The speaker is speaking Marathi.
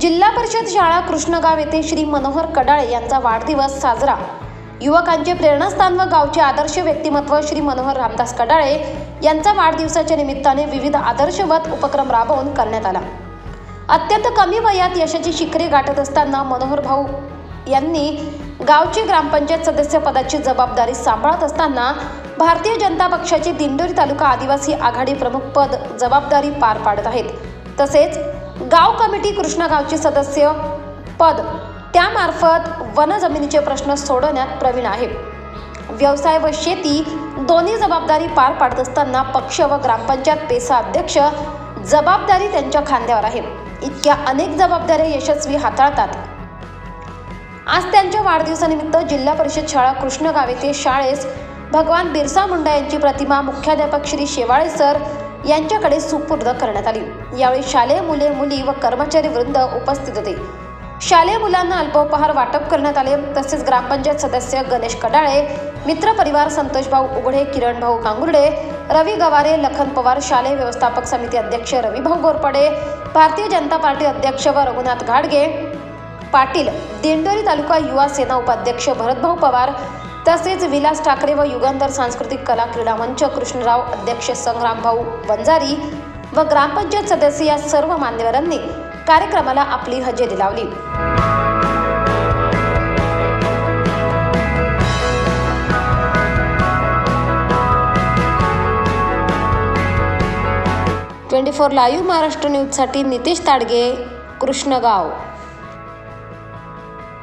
जिल्हा परिषद शाळा कृष्णगाव येथे श्री मनोहर कडाळे यांचा वाढदिवस साजरा. युवकांचे प्रेरणास्थान व गावचे आदर्श व्यक्तिमत्व श्री मनोहर रामदास कडाळे यांचा वाढदिवसाच्या निमित्ताने विविध आदर्शवत उपक्रम राबवून करण्यात आला. अत्यंत कमी वयात यशाची शिखरे गाठत असताना मनोहर भाऊ यांनी गावची ग्रामपंचायत सदस्य पदाची जबाबदारी सांभाळत असताना भारतीय जनता पक्षाचे दिंडोरी तालुका आदिवासी आघाडी प्रमुख पद जबाबदारी पार पाडत आहेत. तसेच गाव कमिटी कृष्णगावचे सदस्य पद त्यामार्फत वन जमिनीचे प्रश्न सोडवण्यात प्रवीण आहे. व्यवसाय व शेती दोन्ही जबाबदारी पार पाडत असताना पक्ष व ग्रामपंचायत पेसा अध्यक्ष जबाबदारी त्यांच्या खांद्यावर आहे. इतक्या अनेक जबाबदाऱ्या यशस्वी हाताळतात. आज त्यांच्या वाढदिवसानिमित्त जिल्हा परिषद शाळा कृष्णगाव येथे शाळेस भगवान बिरसा मुंडा यांची प्रतिमा मुख्याध्यापक श्री शेवाळे सर यांच्याकडे सुपूर्द करण्यात आली. यावेळी शालेय मुले मुली व कर्मचारी वृंद उपस्थित होते. शालेय मुलांना अल्पोपहार वाटप करण्यात आले. तसेच ग्रामपंचायत सदस्य गणेश कडाळे मित्र परिवार संतोषभाऊ उघडे किरण भाऊ गांगुर्डे रवी गवारे लखन पवार शालेय व्यवस्थापक समिती अध्यक्ष रविभाऊ गोरपडे भारतीय जनता पार्टी अध्यक्ष व रघुनाथ घाडगे पाटील दिंडोरी तालुका युवा सेना उपाध्यक्ष भरतभाऊ पवार तसेच विलास ठाकरे व युगंधर सांस्कृतिक कला क्रीडा मंच कृष्णराव अध्यक्ष संग्रामभाऊ वंजारी व ग्रामपंचायत सदस्य या सर्व मान्यवरांनी कार्यक्रमाला आपली हजेरी लावली. ट्वेंटी फोर लाईव्ह महाराष्ट्र न्यूजसाठी नितेश ताडगे कृष्णगाव.